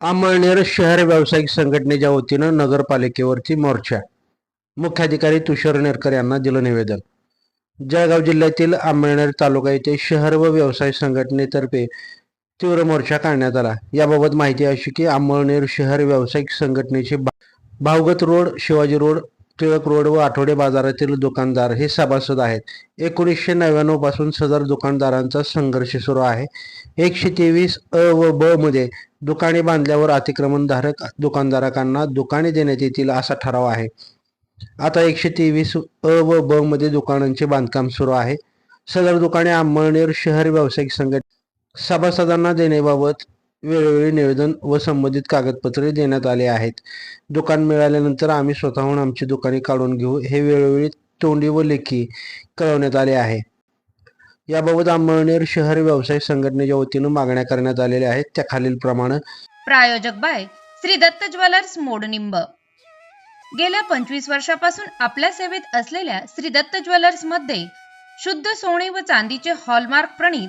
अमळनेर शहर व्यावसायिक संघटनेच्या वतीनं नगरपालिकेवरती मोर्चा. मुख्याधिकारी तुषार नेरकर यांना दिलं निवेदन. जळगाव जिल्ह्यातील अमळनेर तालुका येथे शहर व व्यवसाय संघटनेतर्फे तीव्र मोर्चा काढण्यात आला. याबाबत माहिती अशी की अमळनेर शहर व्यावसायिक संघटनेचे भावगत road Shivaji road Tilak road व आठवडे बाजारातील दुकानदार हे सभासद आहेत. एकोणीसशे नव्याण्णवपासून सदर दुकानदारांचा संघर्ष सुरू आहे. एकशे तेवीस अ व ब मध्ये दुकाने बांधल्यावर अतिक्रमणधारक दुकानधारकांना दुकाने देण्यात येतील असा ठराव आहे. आता एकशे तेवीस अ व ब मध्ये दुकानांचे बांधकाम सुरू आहे. सदर दुकाने अंमळनेर शहर व्यावसायिक संघट सभासदांना देण्याबाबत वेळोवेळी निवेदन व संबंधित कागदपत्रे देण्यात आले आहेत. दुकान मिळाल्यानंतर आम्ही स्वतःहून आमची दुकाने काढून घेऊ हे वेळोवेळी तोंडी व लेखी कळवण्यात आले आहे. याबाबत अंमळनेर शहर व्यवसाय संघटनेच्या वतीनं मागण्या करण्यात आलेल्या आहेत. त्या खालीलप्रमाणे प्रायोजक बाय श्री दत्त ज्वेलर्स मोडनिंब गेल्या पंचवीस वर्षापासून आपल्या सेवेत असलेल्या श्री दत्त ज्वेलर्समध्ये शुद्ध सोने व चांदीचे हॉलमार्क प्रणीत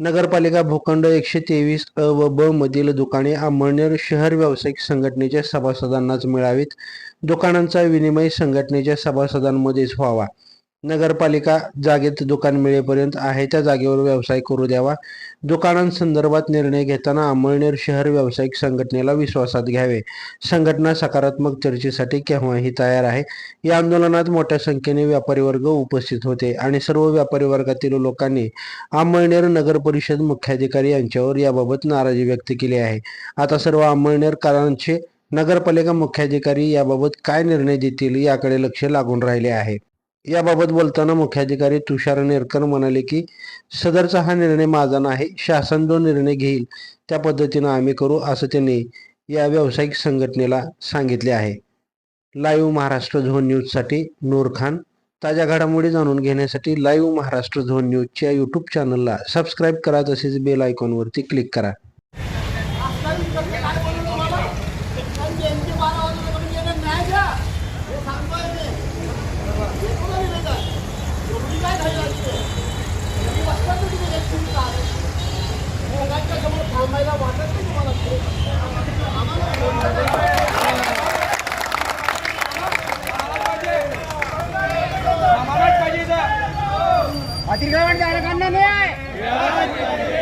नगरपालिका भूखंड एकशे तेवीस अ व ब मधील दुकाने अमळनेर शहर व्यावसायिक संघटनेच्या सभासदांनाच मिळावीत. दुकानांचा विनिमय संघटनेच्या सभासदांमध्येच व्हावा. नगरपालिका जागेत दुकान मिळेपर्यंत आहे त्या जागेवर व्यवसाय करू द्यावा. दुकानांसंदर्भात निर्णय घेताना अमळनेर शहर व्यावसायिक संघटनेला विश्वासात घ्यावे. संघटना सकारात्मक चर्चेसाठी केव्हाही तयार आहे. या आंदोलनात मोठ्या संख्येने व्यापारी वर्ग उपस्थित होते आणि सर्व व्यापारी वर्गातील लोकांनी अमळनेर नगर परिषद मुख्याधिकारी यांच्यावर याबाबत नाराजी व्यक्त केली आहे. आता सर्व अंमळनेरकरांचे नगरपालिका मुख्याधिकारी याबाबत काय निर्णय देतील याकडे लक्ष लागून राहिले आहे. याबाबत बोलताना मुख्याधिकारी तुषार नेरकर म्हणाले की सदरचा हा निर्णय माझा नाही शासन जो निर्णय घेईल त्या पद्धतीनं आम्ही करू असं त्यांनी या व्यावसायिक संघटनेला सांगितले आहे. लाईव्ह महाराष्ट्र झोन न्यूजसाठी नूर खान. ताज्या घडामोडी जाणून घेण्यासाठी लाईव्ह महाराष्ट्र झोन न्यूजच्या यूट्यूब चॅनलला सबस्क्राईब करा तसेच बेल आयकॉनवरती क्लिक करा. समोर थांबायला वाटत नाही तुम्हाला अतिक्रमण झालं नाही आहे